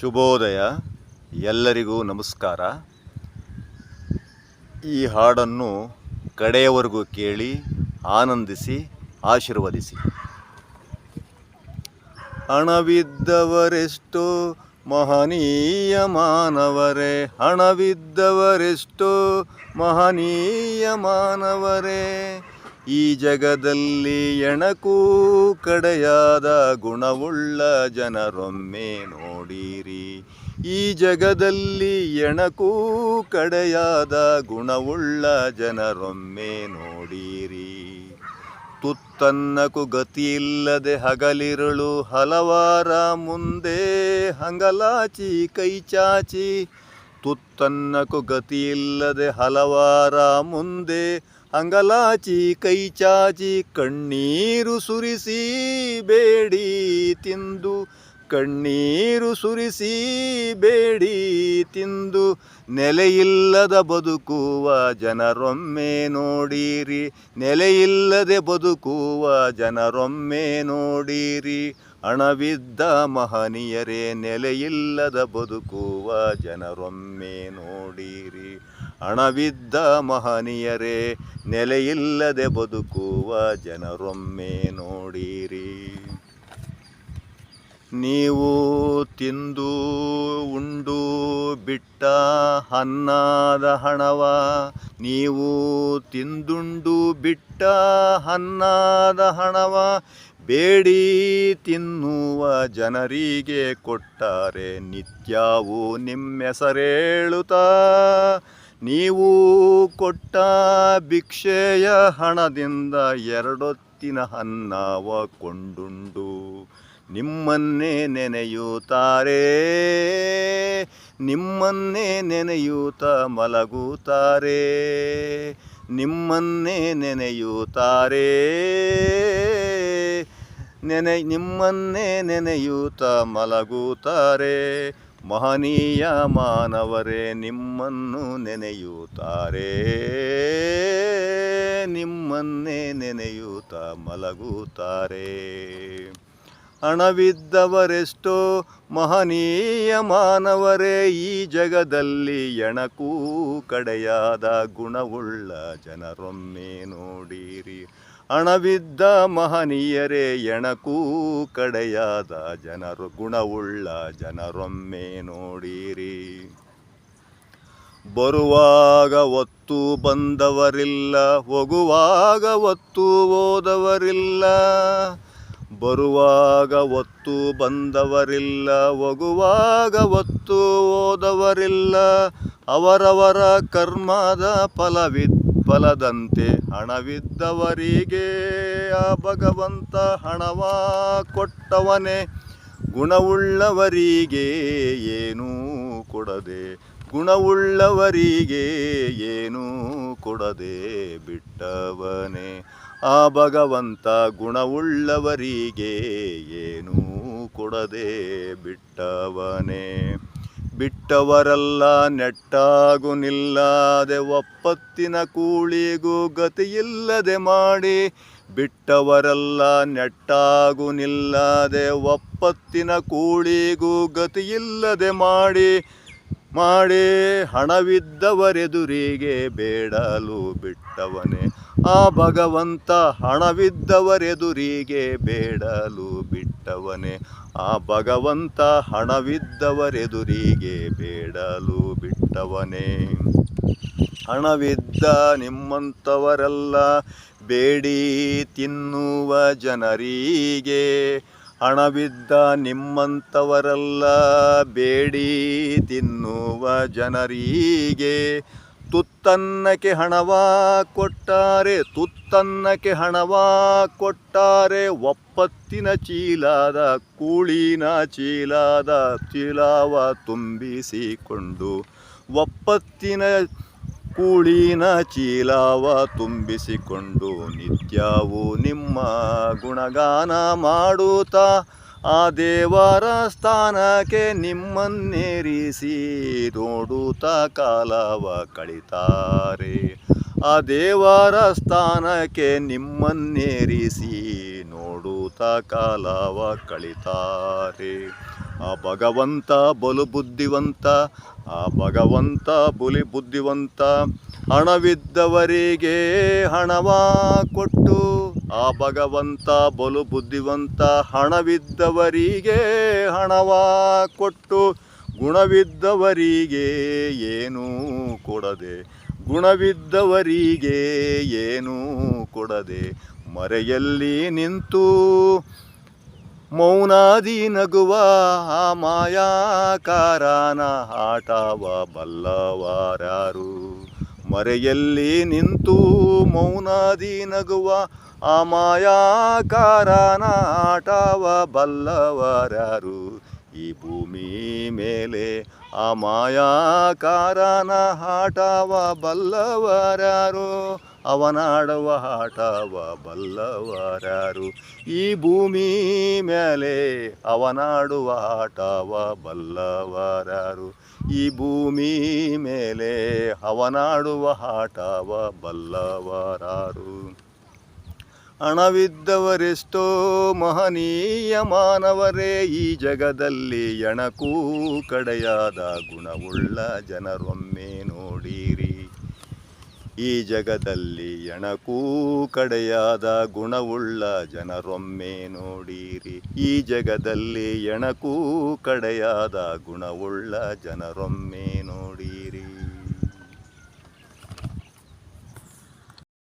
ಶುಭೋದಯ. ಎಲ್ಲರಿಗೂ ನಮಸ್ಕಾರ. ಈ ಹಾಡನ್ನು ಕಡೆಯವರೆಗೂ ಕೇಳಿ ಆನಂದಿಸಿ, ಆಶೀರ್ವದಿಸಿ. ಹಣವಿದ್ದವರೆಷ್ಟೋ ಮಹನೀಯ ಮಾನವರೇ ಹಣವಿದ್ದವರೆಷ್ಟೋ ಮಹನೀಯ ಮಾನವರೇ ಈ ಜಗದಲ್ಲಿ ಎಣಕೂ ಕಡೆಯಾದ ಗುಣವುಳ್ಳ ಜನರೊಮ್ಮೆ ನೋಡಿರಿ. ಈ ಜಗದಲ್ಲಿ ಎಣಕೂ ಕಡೆಯಾದ ಗುಣವುಳ್ಳ ಜನರೊಮ್ಮೆ ನೋಡಿರಿ. ತುತ್ತನ್ನಕು ಗತಿಯಿಲ್ಲದೆ ಹಗಲಿರುಳು ಹಲವಾರ ಮುಂದೆ ಹಂಗಲಾಚಿ ಕೈಚಾಚಿ ತುತ್ತನ್ನಕು ಗತಿಯಿಲ್ಲದೆ ಹಲವಾರ ಮುಂದೆ ಅಂಗಲಾಚಿ, ಕೈಚಾಚಿ, ಕಣ್ಣೀರು ಸುರಿಸಿ ಬೇಡಿ ತಿಂದು, ಕಣ್ಣೀರು ಸುರಿಸಿ ಬೇಡಿ ತಿಂದು, ನೆಲೆಯಿಲ್ಲದ ಬದುಕುವ ಜನರೊಮ್ಮೆ ನೋಡಿರಿ, ನೆಲೆಯಿಲ್ಲದೆ ಬದುಕುವ ಜನರೊಮ್ಮೆ ನೋಡಿರಿ. ಹಣವಿದ್ದ ಮಹನೀಯರೇ, ನೆಲೆಯಿಲ್ಲದ ಬದುಕುವ ಜನರೊಮ್ಮೆ ನೋಡಿರಿ. ಹಣವಿದ್ದ ಮಹನೀಯರೇ, ನೆಲೆಯಿಲ್ಲದೆ ಬದುಕುವ ಜನರೊಮ್ಮೆ ನೋಡಿರಿ. ನೀವು ತಿಂದು ಉಂಡು ಬಿಟ್ಟ ಹನ್ನಾದ ಹಣವ, ನೀವು ತಿಂದುಂಡು ಬಿಟ್ಟ ಹನ್ನಾದ ಹಣವ, ಬೇಡಿ ತಿನ್ನುವ ಜನರಿಗೆ ಕೊಟ್ಟರೆ ನಿತ್ಯವೂ ನಿಮ್ಮೆಸರೇಳುತ್ತಾ. ನೀವು ಕೊಟ್ಟ ಭಿಕ್ಷೆಯ ಹಣದಿಂದ ಎರಡೊತ್ತಿನ ಅನ್ನವ ಕೊಂಡುಂಡು. ನಿಮ್ಮನ್ನೇ ನೆನೆಯುತ್ತಾರೆ ನಿಮ್ಮನ್ನೇ ನೆನೆಯೂತ ಮಲಗುತ್ತಾರೆ ನಿಮ್ಮನ್ನೇ ನೆನೆಯುತ್ತಾರೆ ನೆನೆ, ನಿಮ್ಮನ್ನೇ ನೆನೆಯೂತ ಮಲಗುತ್ತಾರೆ ಮಹನೀಯ ಮಾನವರೇ, ನಿಮ್ಮನ್ನು ನೆನೆಯುತ್ತಾರೆ ನಿಮ್ಮನ್ನೇ ನೆನೆಯುತ್ತ ಮಲಗುತ್ತಾರೆ. ಹಣವಿದ್ದವರೆಷ್ಟೋ ಮಹನೀಯ ಮಾನವರೇ, ಈ ಜಗದಲ್ಲಿ ಎಣಕೂ ಕಡೆಯಾದ ಗುಣವುಳ್ಳ ಜನರೊಮ್ಮೆ ನೋಡಿರಿ. ಹಣವಿದ್ದ ಮಹನೀಯರೇ ಎಣಕೂ ಕಡೆಯಾದ ಜನರು ಗುಣವುಳ್ಳ ಜನರೊಮ್ಮೆ ನೋಡಿರಿ. ಬರುವಾಗ ಒತ್ತು ಬಂದವರಿಲ್ಲ ಹೋಗುವಾಗ ಒತ್ತು ಹೋದವರಿಲ್ಲ. ಬರುವಾಗ ಒತ್ತು ಬಂದವರಿಲ್ಲ ಹೋಗುವಾಗ ಒತ್ತು ಹೋದವರಿಲ್ಲ. ಅವರವರ ಕರ್ಮದ ಫಲವಿದ್ ಫಲದಂತೆ ಹಣವಿದ್ದವರಿಗೆ ಆ ಭಗವಂತ ಹಣವ ಕೊಟ್ಟವನೇ. ಗುಣವುಳ್ಳವರಿಗೆ ಏನೂ ಕೊಡದೆ, ಗುಣವುಳ್ಳವರಿಗೆ ಏನೂ ಕೊಡದೆ ಬಿಟ್ಟವನೇ. ಆ ಭಗವಂತ ಗುಣವುಳ್ಳವರಿಗೆ ಏನೂ ಕೊಡದೆ ಬಿಟ್ಟವನೇ. ಬಿಟ್ಟವರೆಲ್ಲ ನೆಟ್ಟಾಗು ನಿಲ್ಲದೆ ಒಪ್ಪತ್ತಿನ ಕೂಳಿಗೂ ಗತಿಯಿಲ್ಲದೆ ಮಾಡಿ, ಬಿಟ್ಟವರೆಲ್ಲ ನೆಟ್ಟಾಗು ನಿಲ್ಲದೆ ಒಪ್ಪತ್ತಿನ ಕೂಳಿಗೂ ಗತಿಯಿಲ್ಲದೆ ಮಾಡಿ ಮಾಡಿ ಹಣವಿದ್ದವರೆದುರಿಗೆ ಬೇಡಲು ಬಿಟ್ಟವನೇ. ಆ ಭಗವಂತ ಹಣವಿದ್ದವರೆದುರಿಗೆ ಬೇಡಲು ಬಿಟ್ಟವನೇ. ಆ ಭಗವಂತ ಹಣವಿದ್ದವರೆದುರಿಗೆ ಬೇಡಲು ಬಿಟ್ಟವನೇ. ಹಣವಿದ್ದ ನಿಮ್ಮಂಥವರೆಲ್ಲ ಬೇಡಿ ತಿನ್ನುವ ಜನರಿಗೆ. ಹಣವಿದ್ದ ನಿಮ್ಮಂಥವರೆಲ್ಲ ಬೇಡಿ ತಿನ್ನುವ ಜನರಿಗೆ. ತುತ್ತನ್ನಕ್ಕೆ ಹಣವ ಕೊಟ್ಟಾರೆ, ತುತ್ತನ್ನಕ್ಕೆ ಹಣವ ಕೊಟ್ಟಾರೆ ಒಪ್ಪತ್ತಿನ ಚೀಲದ, ಕೂಳಿನ ಚೀಲದ ಚೀಲವ ತುಂಬಿಸಿಕೊಂಡು, ಒಪ್ಪತ್ತಿನ ಕೂಳಿನ ಚೀಲವ ತುಂಬಿಸಿಕೊಂಡು, ನಿತ್ಯವೂ ನಿಮ್ಮ ಗುಣಗಾನ ಮಾಡುತ್ತಾ, ಆ ದೇವರ ಸ್ಥಾನಕ್ಕೆ ನಿಮ್ಮನ್ನೇರಿಸಿ ನೋಡುತ್ತಾ ಕಾಲವ ಕಳಿತಾರೆ. ಆ ದೇವರ ಸ್ಥಾನಕ್ಕೆ ನಿಮ್ಮನ್ನೇರಿಸಿ ಮಾಡುತ್ತಾ ಕಾಲವ ಕಳಿತಾರೆ. ಆ ಭಗವಂತ ಬಲು ಬುದ್ಧಿವಂತ, ಆ ಭಗವಂತ ಬುಲಿ ಬುದ್ಧಿವಂತ, ಹಣವಿದ್ದವರಿಗೆ ಹಣವ ಕೊಟ್ಟು, ಆ ಭಗವಂತ ಬಲು ಬುದ್ಧಿವಂತ, ಹಣವಿದ್ದವರಿಗೆ ಹಣವ ಕೊಟ್ಟು, ಗುಣವಿದ್ದವರಿಗೆ ಏನೂ ಕೊಡದೆ ಗುಣವಿದ್ದವರಿಗೆ ಏನೂ ಕೊಡದೆ ಮರೆಯಲ್ಲಿ ನಿಂತು ಮೌನಾದಿ ನಗುವ ಮಾಯಾಕಾರನ ಆಟವ ಬಲ್ಲವರಾರು. ಮರೆಯಲ್ಲಿ ನಿಂತು ಮೌನಾದಿ ನಗುವ ಆ ಮಾಯಾಕಾರನ ಆಟವ ಬಲ್ಲವರಾರು. ಈ ಭೂಮಿ ಮೇಲೆ ಆ ಮಾಯಾಕಾರನ ಹಾಟವ ಬಲ್ಲವರಾರು, ಅವನಾಡುವ ಹಾಟವ ಬಲ್ಲವರಾರು. ಈ ಭೂಮಿ ಮೇಲೆ ಅವನಾಡುವ ಹಾಟವ ಬಲ್ಲವರಾರು. ಈ ಭೂಮಿ ಮೇಲೆ ಅವನಾಡುವ ಹಾಟವ ಬಲ್ಲವರಾರು. ಹಣವಿದ್ದವರೆಷ್ಟೋ ಮಹನೀಯ ಮಾನವರೇ, ಈ ಜಗದಲ್ಲಿ ಎಣಕೂ ಕಡೆಯಾದ ಗುಣವುಳ್ಳ ಜನರೊಮ್ಮೆ ನೋಡಿರಿ. ಈ ಜಗದಲ್ಲಿ ಎಣಕೂ ಕಡೆಯಾದ ಗುಣವುಳ್ಳ ಜನರೊಮ್ಮೆ ನೋಡಿರಿ. ಈ ಜಗದಲ್ಲಿ ಎಣಕೂ ಕಡೆಯಾದ ಗುಣವುಳ್ಳ ಜನರೊಮ್ಮೆ ನೋಡಿರಿ.